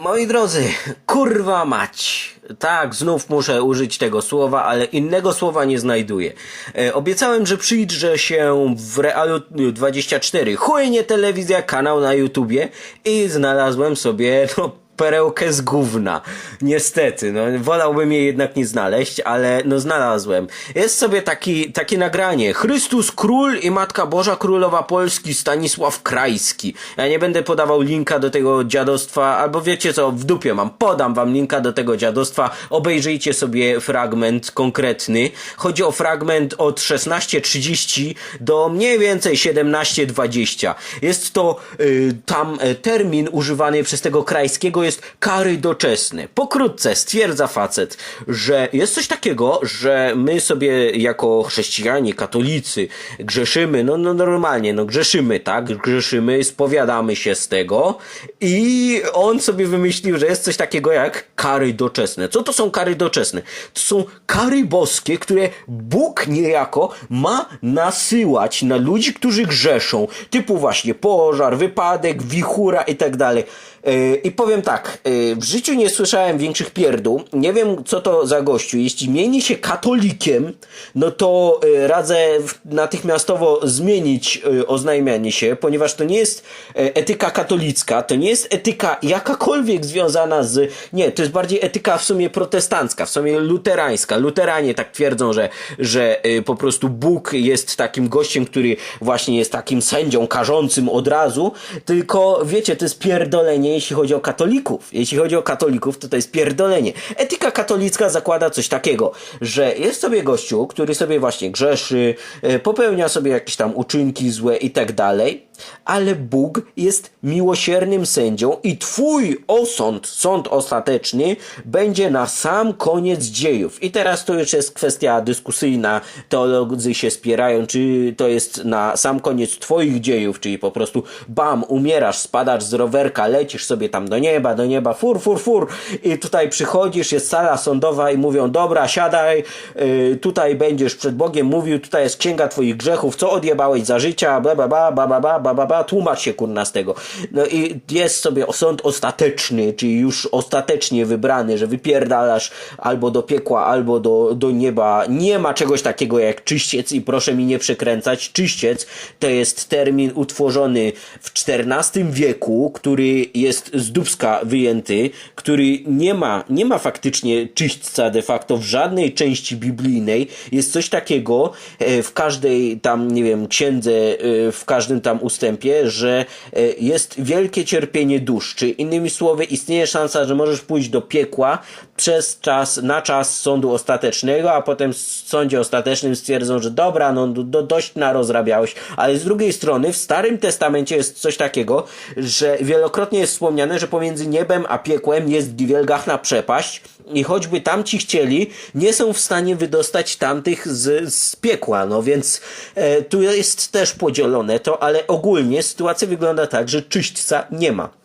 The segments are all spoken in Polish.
Moi drodzy, kurwa mać. Tak, znów muszę użyć tego słowa, ale innego słowa nie znajduję. E, obiecałem, że przyjrzę się w Realu 24. Chujnie telewizja, kanał na YouTubie i znalazłem sobie, no, perełkę z gówna. Niestety, no, wolałbym jej jednak nie znaleźć, ale no znalazłem. Jest sobie taki, takie nagranie. Chrystus Król i Matka Boża Królowa Polski Stanisław Krajski. Ja nie będę podawał linka do tego dziadostwa, albo wiecie co, w dupie mam. Podam wam linka do tego dziadostwa. Obejrzyjcie sobie fragment konkretny. Chodzi o fragment od 16.30 do mniej więcej 17.20. Jest to y, tam y, termin używany przez tego Krajskiego jest kary doczesne. Pokrótce stwierdza facet, że jest coś takiego, że my sobie jako chrześcijanie, katolicy grzeszymy, no, no normalnie, no grzeszymy, tak? Grzeszymy, spowiadamy się z tego i on sobie wymyślił, że jest coś takiego jak kary doczesne. Co to są kary doczesne? To są kary boskie, które Bóg niejako ma nasyłać na ludzi, którzy grzeszą. Typu właśnie pożar, wypadek, wichura i tak dalej. Yy, I powiem tak, yy, w życiu nie słyszałem większych pierdół. Nie wiem, co to za gościu. Jeśli mieni się katolikiem, no to yy, radzę natychmiastowo zmienić oznajmianie się, ponieważ to nie jest etyka katolicka, to nie jest etyka jakakolwiek związana z... Nie, to jest bardziej etyka w sumie protestancka, w sumie luterańska. Luteranie tak twierdzą, że, że po prostu Bóg jest takim gościem, który właśnie jest takim sędzią karzącym od razu, tylko wiecie, to jest pierdolenie, jeśli chodzi o katolików. Jeśli chodzi o katolików, to to jest pierdolenie. Etyka katolicka zakłada coś takiego, że jest sobie gościu, który sobie właśnie grzeszy, e, popełnia sobie jakieś tam uczynki złe i tak dalej, ale Bóg jest miłosiernym sędzią i twój osąd, sąd ostateczny, będzie na sam koniec dziejów. I teraz to już jest kwestia dyskusyjna. Teolodzy się spierają, czy to jest na sam koniec twoich dziejów, czyli po prostu bam, umierasz, spadasz z rowerka, lecisz sobie tam do nieba, do nieba, fur, fur, fur i tutaj przychodzisz, jest sala sądowa i mówią, dobra, siadaj, y, tutaj będziesz przed Bogiem mówił, tutaj jest księga twoich grzechów, co odjebałeś za życia, bla, bla, bla, bla, bla, bla, bla, bla, bla, tłumacz się kurna z tego. No i jest sobie sąd ostateczny, czyli już ostatecznie wybrany, że wypierdalasz albo do piekła, albo do, do nieba. Nie ma czegoś takiego jak czyściec i proszę mi nie przekręcać. Czyściec to jest termin utworzony w XIV wieku, który jest z Dubska wyjęty, który nie ma, nie ma faktycznie czyśćca de facto w żadnej części biblijnej. Jest coś takiego e, w każdej tam, nie wiem, księdze, e, w każdym tam ustępie, że e, jest wielkie cierpienie dusz. Czy innymi słowy, istnieje szansa, że możesz pójść do piekła przez czas, na czas sądu ostatecznego, a potem w sądzie ostatecznym stwierdzą, że dobra, no do, dość narozrabiałeś. Ale z drugiej strony w Starym Testamencie jest coś takiego, że wielokrotnie jest wspomniane, że pomiędzy niebem a piekłem jest wielgachna przepaść i choćby tamci chcieli, nie są w stanie wydostać tamtych z, z piekła, no więc e, tu jest też podzielone to, ale ogólnie sytuacja wygląda tak, że czyśćca nie ma.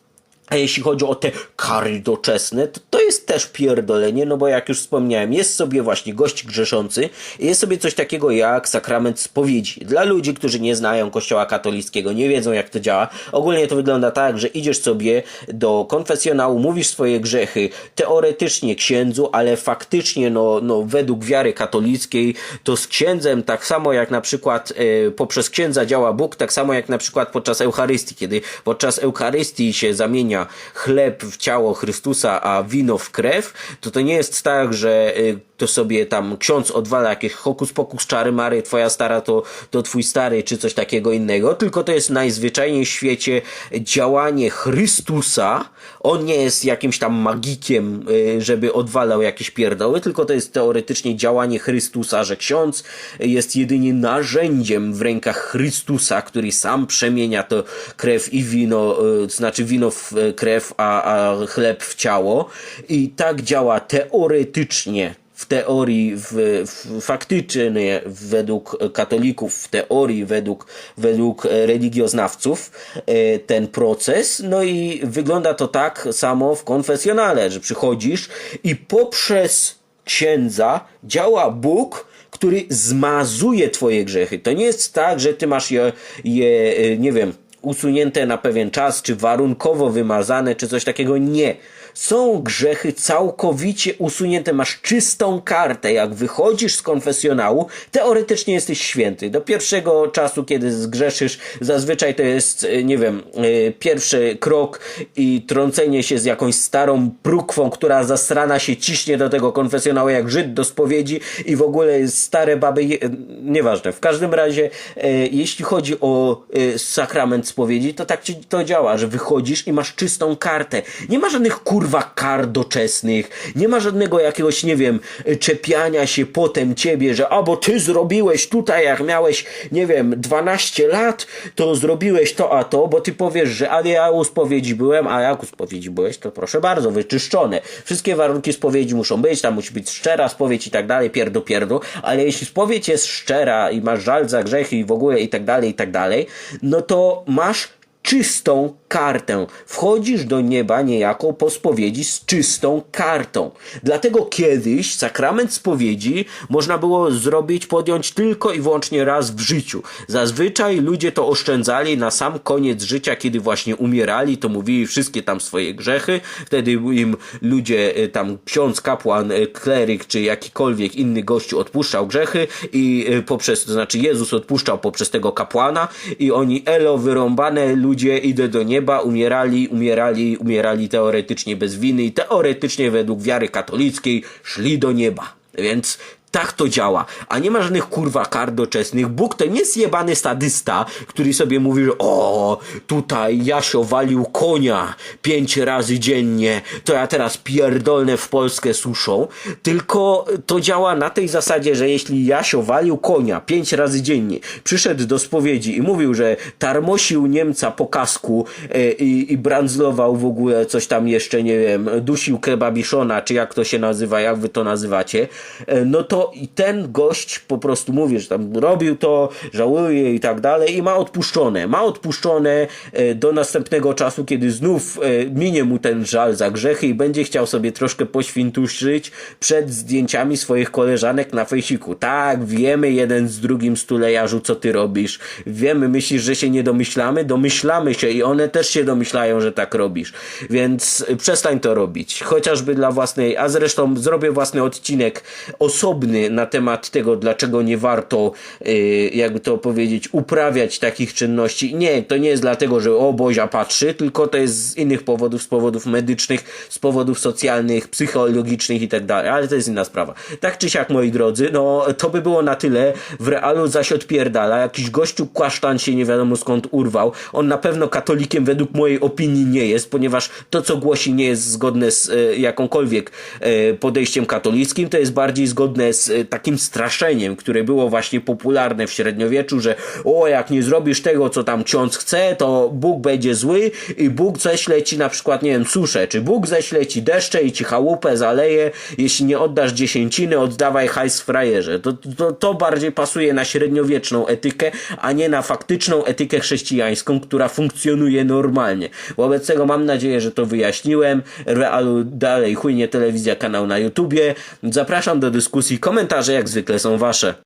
A jeśli chodzi o te kary doczesne, to to jest też pierdolenie, no bo jak już wspomniałem, jest sobie właśnie gość grzeszący i jest sobie coś takiego jak sakrament spowiedzi. Dla ludzi, którzy nie znają kościoła katolickiego, nie wiedzą jak to działa, ogólnie to wygląda tak, że idziesz sobie do konfesjonału, mówisz swoje grzechy, teoretycznie księdzu, ale faktycznie, no, no według wiary katolickiej, to z księdzem tak samo jak na przykład e, poprzez księdza działa Bóg, tak samo jak na przykład podczas Eucharystii, kiedy podczas Eucharystii się zamienia chleb w ciało Chrystusa, a wino w krew, to to nie jest tak, że y, to sobie tam ksiądz odwala jakieś hokus pokus czary mary, twoja stara to, to twój stary, czy coś takiego innego, tylko to jest najzwyczajniej w świecie działanie Chrystusa. On nie jest jakimś tam magikiem, y, żeby odwalał jakieś pierdoły, tylko to jest teoretycznie działanie Chrystusa, że ksiądz jest jedynie narzędziem w rękach Chrystusa, który sam przemienia to krew i wino, y, znaczy wino w y, krew, a, a chleb w ciało. I tak działa teoretycznie w teorii, w, w, faktycznie według katolików, w teorii według, według e, religioznawców e, ten proces. No i wygląda to tak samo w konfesjonale, że przychodzisz i poprzez księdza działa Bóg, który zmazuje twoje grzechy. To nie jest tak, że ty masz je, je e, nie wiem, usunięte na pewien czas, czy warunkowo wymazane, czy coś takiego. Nie. Są grzechy całkowicie usunięte, masz czystą kartę. Jak wychodzisz z konfesjonału, teoretycznie jesteś święty. Do pierwszego czasu, kiedy zgrzeszysz, zazwyczaj to jest, e, nie wiem, e, pierwszy krok i trącenie się z jakąś starą prókwą, która zasrana się ciśnie do tego konfesjonału jak Żyd do spowiedzi i w ogóle stare baby, je- nieważne. W każdym razie, e, jeśli chodzi o e, sakrament spowiedzi, to tak ci to działa, że wychodzisz i masz czystą kartę. Nie ma żadnych kurwa kar doczesnych, nie ma żadnego jakiegoś, nie wiem, czepiania się potem ciebie, że albo ty zrobiłeś tutaj, jak miałeś, nie wiem, 12 lat, to zrobiłeś to, a to, bo ty powiesz, że ale ja u spowiedzi byłem, a jak u spowiedzi byłeś, to proszę bardzo, wyczyszczone. Wszystkie warunki spowiedzi muszą być, tam musi być szczera spowiedź i tak dalej, pierdu, pierdu, ale jeśli spowiedź jest szczera i masz żal za grzechy i w ogóle i tak dalej, i tak dalej, no to masz czystą kartę. Wchodzisz do nieba niejako po spowiedzi z czystą kartą. Dlatego kiedyś sakrament spowiedzi można było zrobić, podjąć tylko i wyłącznie raz w życiu. Zazwyczaj ludzie to oszczędzali na sam koniec życia, kiedy właśnie umierali, to mówili wszystkie tam swoje grzechy. Wtedy im ludzie, y, tam ksiądz, kapłan, y, kleryk czy jakikolwiek inny gościu odpuszczał grzechy i y, poprzez, to znaczy Jezus odpuszczał poprzez tego kapłana i oni elo wyrąbane ludzie idę do nieba, umierali, umierali, umierali teoretycznie bez winy i teoretycznie według wiary katolickiej szli do nieba. Więc tak to działa. A nie ma żadnych kurwa kar doczesnych. Bóg to nie jest jebany sadysta, który sobie mówi, że o, tutaj Jasio walił konia pięć razy dziennie, to ja teraz pierdolnę w Polskę suszą. Tylko to działa na tej zasadzie, że jeśli Jasio walił konia pięć razy dziennie, przyszedł do spowiedzi i mówił, że tarmosił Niemca po kasku e, i, i brandzlował w ogóle coś tam jeszcze, nie wiem, dusił kebabiszona, czy jak to się nazywa, jak wy to nazywacie, e, no to i ten gość po prostu mówi, że tam robił to, żałuje i tak dalej i ma odpuszczone. Ma odpuszczone e, do następnego czasu, kiedy znów e, minie mu ten żal za grzechy i będzie chciał sobie troszkę poświntuszyć przed zdjęciami swoich koleżanek na fejsiku. Tak, wiemy jeden z drugim stulejarzu, co ty robisz. Wiemy, myślisz, że się nie domyślamy? Domyślamy się i one też się domyślają, że tak robisz. Więc e, przestań to robić. Chociażby dla własnej, a zresztą zrobię własny odcinek osobny na temat tego, dlaczego nie warto, yy, jakby to powiedzieć, uprawiać takich czynności. Nie, to nie jest dlatego, że o Bozia patrzy, tylko to jest z innych powodów, z powodów medycznych, z powodów socjalnych, psychologicznych i tak dalej, ale to jest inna sprawa. Tak czy siak, moi drodzy, no to by było na tyle. W realu zaś odpierdala. Jakiś gościu kłasztan się nie wiadomo skąd urwał. On na pewno katolikiem według mojej opinii nie jest, ponieważ to, co głosi, nie jest zgodne z e, jakąkolwiek e, podejściem katolickim, to jest bardziej zgodne e, takim straszeniem, które było właśnie popularne w średniowieczu, że o, jak nie zrobisz tego, co tam ksiądz chce, to Bóg będzie zły i Bóg ześle ci na przykład, nie wiem, suszę, czy Bóg ześle ci deszcze i ci chałupę zaleje, jeśli nie oddasz dziesięciny, oddawaj hajs frajerze. To, to, to bardziej pasuje na średniowieczną etykę, a nie na faktyczną etykę chrześcijańską, która funkcjonuje normalnie. Wobec tego mam nadzieję, że to wyjaśniłem. Realu dalej chujnie telewizja, kanał na YouTubie. Zapraszam do dyskusji. Komentarze jak zwykle są wasze.